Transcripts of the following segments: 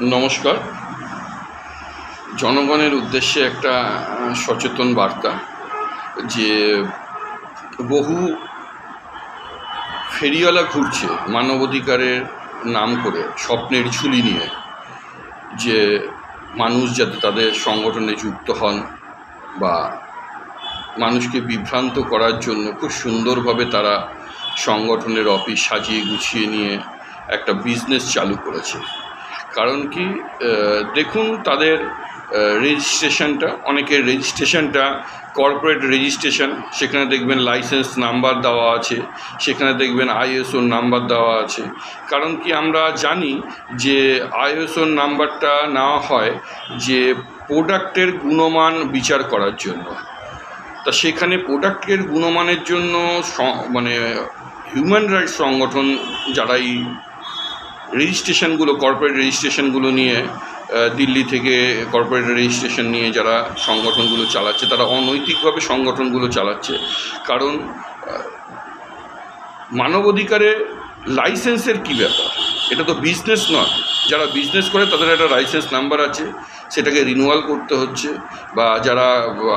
নমস্কার। জনগণের উদ্দেশ্যে একটা সচেতন বার্তা যে বহু ফেরিওয়ালা ঘুরছে মানবাধিকারের নাম করে স্বপ্নের ঝুলি নিয়ে, যে মানুষ যাতে তাদের সংগঠনে যুক্ত হন বা মানুষকে বিভ্রান্ত করার জন্য খুব সুন্দরভাবে তারা সংগঠনের অফিস সাজিয়ে গুছিয়ে নিয়ে একটা বিজনেস চালু করেছে। কারণ কি দেখুন তাদের রেজিস্ট্রেশনটা, অনেকের রেজিস্ট্রেশনটা কর্পোরেট রেজিস্ট্রেশন, সেখানে দেখবেন লাইসেন্স নাম্বার দেওয়া আছে, সেখানে দেখবেন আইএসওর নাম্বার দেওয়া আছে। কারণ কি আমরা জানি যে আইএসওর নাম্বারটা নেওয়া হয় যে প্রোডাক্টের গুণমান বিচার করার জন্য। তা সেখানে প্রোডাক্টের গুণমানের জন্য মানে হিউম্যান রাইটস সংগঠন যারা এই রেজিস্ট্রেশনগুলো কর্পোরেট রেজিস্ট্রেশনগুলো নিয়ে দিল্লি থেকে কর্পোরেট রেজিস্ট্রেশন নিয়ে যারা সংগঠনগুলো চালাচ্ছে, তারা অনৈতিকভাবে সংগঠনগুলো চালাচ্ছে। কারণ মানবাধিকারে লাইসেন্সের কী ব্যাপার? এটা তো বিজনেস নয়। যারা বিজনেস করে, তাদের একটা লাইসেন্স নাম্বার আছে, সেটাকে রিনুয়াল করতে হচ্ছে, বা যারা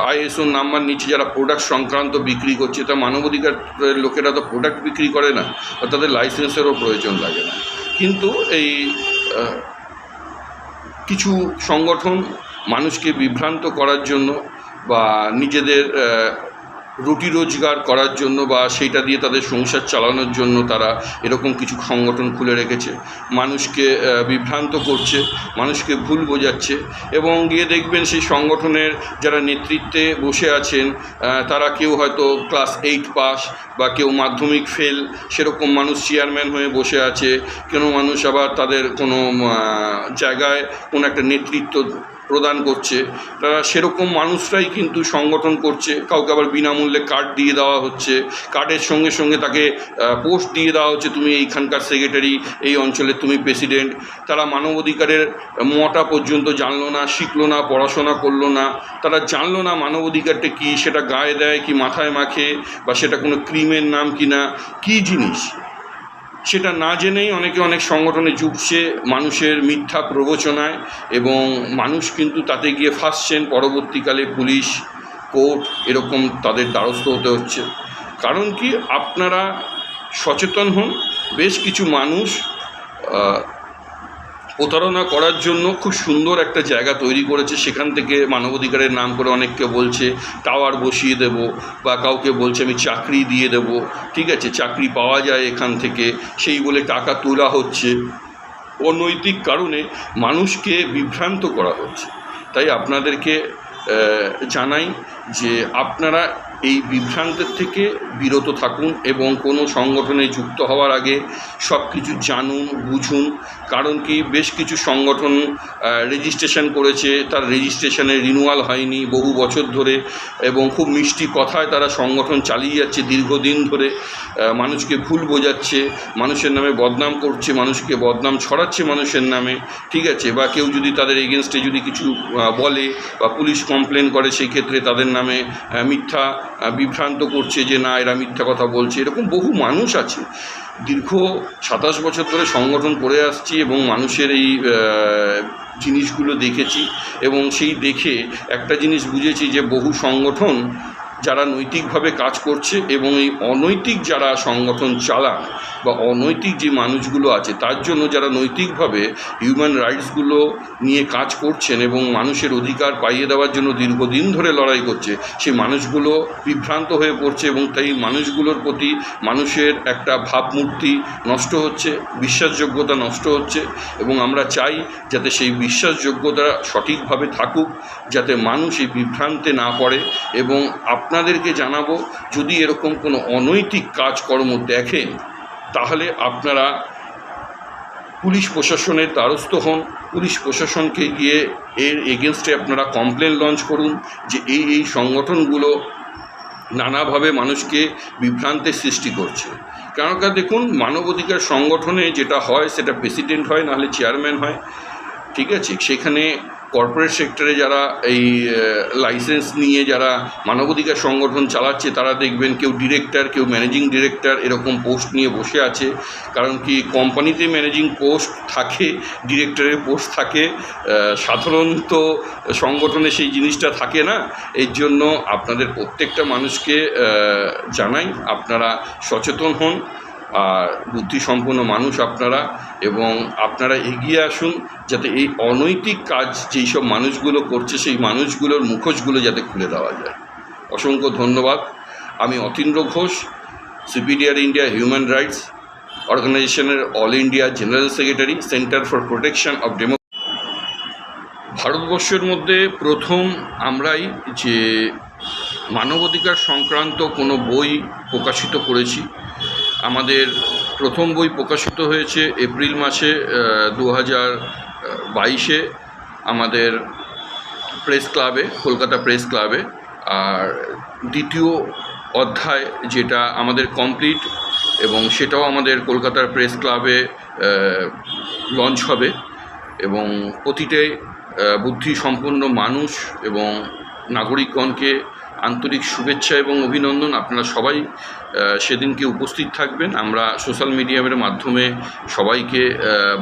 আইএসও নাম্বার নিচ্ছে, যারা প্রোডাক্ট সংক্রান্ত বিক্রি করছে, তা মানবাধিকার লোকেরা তো প্রোডাক্ট বিক্রি করে না, বা তাদের লাইসেন্সেরও প্রয়োজন লাগে না। কিন্তু এই কিছু সংগঠন মানুষকে বিভ্রান্ত করার জন্য বা নিজেদের রুটি রোজগার করার জন্য বা সেইটা দিয়ে তাদের সংসার চালানোর জন্য তারা এরকম কিছু সংগঠন খুলে রেখেছে। মানুষকে বিভ্রান্ত করছে, মানুষকে ভুল বোঝাচ্ছে এবং গিয়ে দেখবেন সেই সংগঠনের যারা নেতৃত্বে বসে আছেন তারা কেউ হয়তো ক্লাস এইট পাস বা কেউ মাধ্যমিক ফেল, সেরকম মানুষ চেয়ারম্যান হয়ে বসে আছে, কোনো মানুষ আবার তাদের কোনো জায়গায় কোনো একটা নেতৃত্ব প্রদান করছে। তারা সেরকম মানুষরাই কিন্তু সংগঠন করছে। কাউকে আবার বিনামূল্যে কার্ড দিয়ে দেওয়া হচ্ছে। কার্ডের সঙ্গে সঙ্গে তাকে পোস্ট দিয়ে দেওয়া হচ্ছে, তুমি এইখানকার সেক্রেটারি এই অঞ্চলের তুমি প্রেসিডেন্ট তারা মানবাধিকারের মটা পর্যন্ত জানলো না, শিখলো না, পড়াশোনা করল না। তারা জানলো না মানবাধিকারটা কী, সেটা গায়ে দেয় কি, মাথায় মাখে, বা সেটা কোনো ক্রিমের নাম কি না? কী জিনিস? সেটা না জেনেই অনেকে অনেক সংগঠনে জুটছে মানুষের মিথ্যা প্রবচনায় এবং মানুষ কিন্তু তাতে গিয়ে ফাঁসছেন। পরবর্তীকালে পুলিশ, কোর্ট এরকম তাদের দ্বারস্থ হতে হচ্ছে। কারণ কি? আপনারা সচেতন হন। বেশ কিছু মানুষ প্রতারণা করার জন্য খুব সুন্দর একটা জায়গা তৈরি করেছে। সেখান থেকে মানবাধিকারের নাম করে অনেককে বলছে, টাওয়ার বসিয়ে দেব বা কাউকে বলছে আমি চাকরি দিয়ে দেব। ঠিক আছে, চাকরি পাওয়া যায় এখান থেকে। সেই বলে টাকা তোলা হচ্ছে। অনৈতিক কারণে মানুষকে বিভ্রান্ত করা হচ্ছে। তাই আপনাদেরকে জানাই যে আপনারা এই বিভ্রান্তের থেকে বিরত থাকুন এবং কোনো সংগঠনে যুক্ত হওয়ার আগে সব কিছু জানুন, বুঝুন। কারণ কি, বেশ কিছু সংগঠন রেজিস্ট্রেশন করেছে। তার রেজিস্ট্রেশনের রিনুয়াল হয়নি বহু বছর ধরে এবং খুব মিষ্টি কথায় তারা সংগঠন চালিয়ে যাচ্ছে দীর্ঘদিন ধরে। মানুষকে ভুল বোঝাচ্ছে, মানুষের নামে বদনাম করছে, মানুষকে বদনাম ছড়াচ্ছে মানুষের নামে। ঠিক আছে? বা কেউ যদি তাদের এগেনস্টে যদি কিছু বলে বা পুলিশ কমপ্লেন করে, সেই ক্ষেত্রে তাদের নামে মিথ্যা বিভ্রান্ত করছে যে না এরা মিথ্যা কথা বলছে, এরকম বহু মানুষ আছে। দীর্ঘ সাতাশ বছর ধরে সংগঠন করে আসছি এবং মানুষের এই জিনিসগুলো দেখেছি এবং সেই দেখে একটা জিনিস বুঝেছি যে বহু সংগঠন যারা নৈতিকভাবে কাজ করছে এবং এই অনৈতিক যারা সংগঠন চালান বা অনৈতিক যে মানুষগুলো আছে, তার জন্য যারা নৈতিকভাবে হিউম্যান রাইটসগুলো নিয়ে কাজ করছেন এবং মানুষের অধিকার পাইয়ে দেওয়ার জন্য দীর্ঘদিন ধরে লড়াই করছে, সেই মানুষগুলো বিভ্রান্ত হয়ে পড়ছে এবং তাই মানুষগুলোর প্রতি মানুষের একটা ভাবমূর্তি নষ্ট হচ্ছে, বিশ্বাসযোগ্যতা নষ্ট হচ্ছে এবং আমরা চাই যাতে সেই বিশ্বাসযোগ্যতা সঠিকভাবে থাকুক, যাতে মানুষ এই বিভ্রান্তে না পড়ে এবং আপনাদেরকে জানাব, যদি এরকম কোনো অনৈতিক কাজকর্ম দেখেন, তাহলে আপনারা পুলিশ প্রশাসনের দ্বারস্থ হন। পুলিশ প্রশাসনকে গিয়ে এর এগেনস্টে আপনারা কমপ্লেন লঞ্চ করুন যে এই এই সংগঠনগুলো নানাভাবে মানুষকে বিভ্রান্তের সৃষ্টি করছে। কেননা দেখুন, মানবাধিকার সংগঠনে যেটা হয়, সেটা প্রেসিডেন্ট হয়, নাহলে চেয়ারম্যান হয়। ঠিক আছে? সেখানে কর্পোরেট সেক্টরে যারা এই লাইসেন্স নিয়ে যারা মানবাধিকার সংগঠন চালাচ্ছে, তারা দেখবেন কেউ ডিরেক্টর কেউ ম্যানেজিং ডিরেক্টর এরকম পোস্ট নিয়ে বসে আছে। কারণ কি কোম্পানিতে ম্যানেজিং পোস্ট থাকে ডিরেক্টরের পোস্ট থাকে সাধারণত সংগঠনে সেই জিনিসটা থাকে না। এর জন্য আপনাদের প্রত্যেকটা মানুষকে জানাই, আপনারা সচেতন হন। বুদ্ধিসম্পন্ন মানুষ আপনারা এবং আপনারা এগিয়ে আসুন যাতে এই অনৈতিক কাজ যেই সব মানুষগুলো করছে, সেই মানুষগুলোর মুখোশগুলো যাতে খুলে দেওয়া যায়। অসংখ্য ধন্যবাদ। আমি Atindra Ghosh CPDR India human rights অর্গানাইজেশনের all India general secretary, centre for protection of demo ভারতবর্ষের মধ্যে প্রথম আমরাই যে মানবাধিকার সংক্রান্ত কোনো বই প্রকাশিত করেছি। আমাদের প্রথম বই প্রকাশিত হয়েছে এপ্রিল মাসে দু হাজার বাইশে আমাদের প্রেস ক্লাবে কলকাতা প্রেস ক্লাবে। আর দ্বিতীয় অধ্যায় যেটা আমাদের কমপ্লিট এবং সেটাও আমাদের কলকাতার প্রেস ক্লাবে লঞ্চ হবে এবং প্রতিটি আহ, বুদ্ধিসম্পন্ন মানুষ এবং নাগরিকগণকে আন্তরিক শুভেচ্ছা এবং অভিনন্দন। আপনারা সবাই সেদিনকে উপস্থিত থাকবেন। আমরা সোশ্যাল মিডিয়ামের মাধ্যমে সবাইকে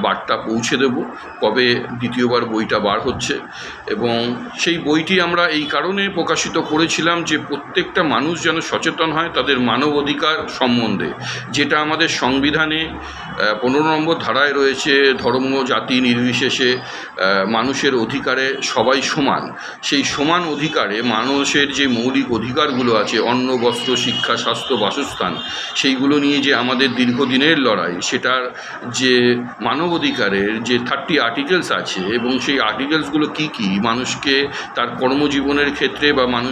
বার্তা পৌঁছে দেব কবে দ্বিতীয়বার বইটা বার হচ্ছে। এবং সেই বইটি আমরা এই কারণে প্রকাশিত করেছিলাম যে প্রত্যেকটা মানুষ যেন সচেতন হয় তাদের মানব অধিকার সম্বন্ধে। যেটা আমাদের সংবিধানে পনেরো নম্বর ধারায় রয়েছে ধর্ম জাতি নির্বিশেষে মানুষের অধিকারে সবাই সমান। সেই সমান অধিকারে মানুষের যে মৌলিক অধিকারগুলো আছে, অন্ন, বস্ত্র, শিক্ষা, স্বাস্থ্য, বাসস্থান, সেইগুলো নিয়ে যে আমাদের দীর্ঘদিনের লড়াই, সেটার যে মানব অধিকারের যে থার্টি আর্টিকেলস আছে এবং সেই আর্টিকেলসগুলো কি কি, মানুষকে তার কর্মজীবনের ক্ষেত্রে বা মানুষ